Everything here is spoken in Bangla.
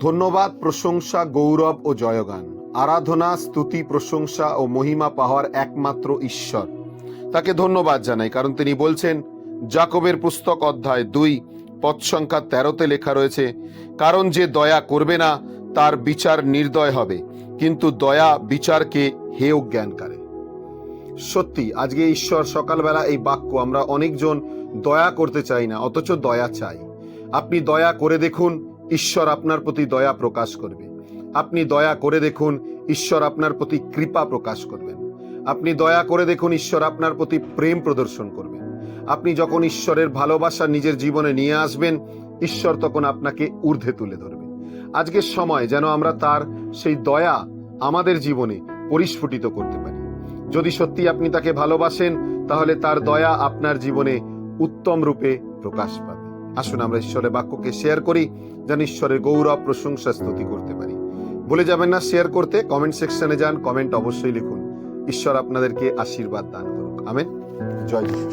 ধন্যবাদ, প্রশংসা, গৌরব ও জয়গান। আরাধনা, স্তুতি, প্রশংসা ও মহিমা পাওয়ার একমাত্র ঈশ্বর। তাকে ধন্যবাদ জানাই, কারণ তিনি বলছেন, জাকবের পুস্তক অধ্যায় দুই পদ সংখ্যা তেরোতে লেখা রয়েছে, কারণ যে দয়া করবে না, তার বিচার নির্দয় হবে। কিন্তু দয়া বিচারকে হেয় জ্ঞান করে। সত্যি, আজকে ঈশ্বর সকালবেলা এই বাক্য, আমরা অনেকজন দয়া করতে চাই না, অথচ দয়া চাই। আপনি দয়া করে দেখুন ঈশ্বর আপনার প্রতি দয়া প্রকাশ করবে। আপনি দয়া করে দেখুন, ঈশ্বর আপনার প্রতি কৃপা প্রকাশ করবেন। আপনি দয়া করে দেখুন, ঈশ্বর আপনার প্রতি প্রেম প্রদর্শন করবেন। আপনি যখন ঈশ্বরের ভালোবাসা নিজের জীবনে নিয়ে আসবেন, ঈশ্বর তখন আপনাকে ঊর্ধ্বে তুলে ধরবে। আজকের সময় যেন আমরা তার সেই দয়া আমাদের জীবনে পরিস্ফুটিত করতে পারি। যদি সত্যি আপনি তাকে ভালোবাসেন, তাহলে তার দয়া আপনার জীবনে উত্তম রূপে প্রকাশ পাবে। আসুন আমরা ঈশ্বরের বাক্যকে শেয়ার করি, যেন ঈশ্বরের গৌরব, প্রশংসা, স্তুতি করতে পারি। বলে যাবেন না শেয়ার করতে কমেন্ট সেকশনে যান কমেন্ট অবশ্যই লিখুন। ঈশ্বর আপনাদেরকে আশীর্বাদ দান করুন আমেন। জয় যিশু